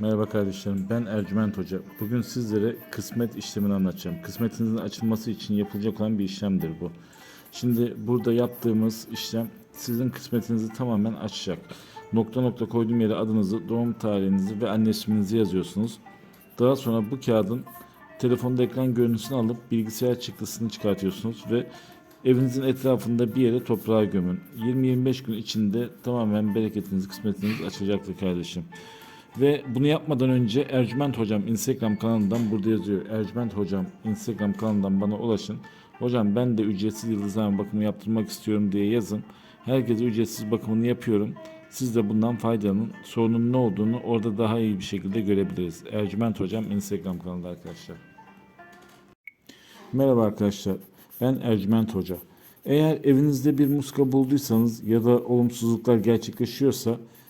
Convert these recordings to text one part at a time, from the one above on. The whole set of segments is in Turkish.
Merhaba kardeşlerim, ben Ercüment Hoca. Bugün sizlere kısmet işlemini anlatacağım. Kısmetinizin açılması için yapılacak olan bir işlemdir bu. Şimdi burada yaptığımız işlem sizin kısmetinizi tamamen açacak. Nokta nokta koyduğum yere adınızı, doğum tarihinizi ve anne isminizi yazıyorsunuz. Daha sonra bu kağıdın telefonda ekran görüntüsünü alıp bilgisayar çıktısını çıkartıyorsunuz ve evinizin etrafında bir yere toprağa gömün. 20-25 gün içinde tamamen bereketiniz, kısmetiniz açılacaktır kardeşim. Ve bunu yapmadan önce Ercüment Hocam Instagram kanalından burada yazıyor. Ercüment Hocam Instagram kanalından bana ulaşın. Hocam ben de ücretsiz yıldızlama bakımı yaptırmak istiyorum diye yazın. Herkese ücretsiz bakımını yapıyorum. Siz de bundan faydalanın. Sorunun ne olduğunu orada daha iyi bir şekilde görebiliriz. Ercüment Hocam Instagram kanalında arkadaşlar. Merhaba arkadaşlar. Ben Ercüment Hoca. Eğer evinizde bir muska bulduysanız ya da olumsuzluklar gerçekleşiyorsa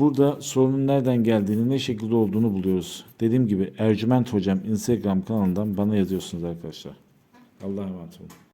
Burada sorunun nereden geldiğini, ne şekilde olduğunu buluyoruz. Dediğim gibi Ercüment Hocam Instagram kanalından bana yazıyorsunuz arkadaşlar. Allah'a emanet olun.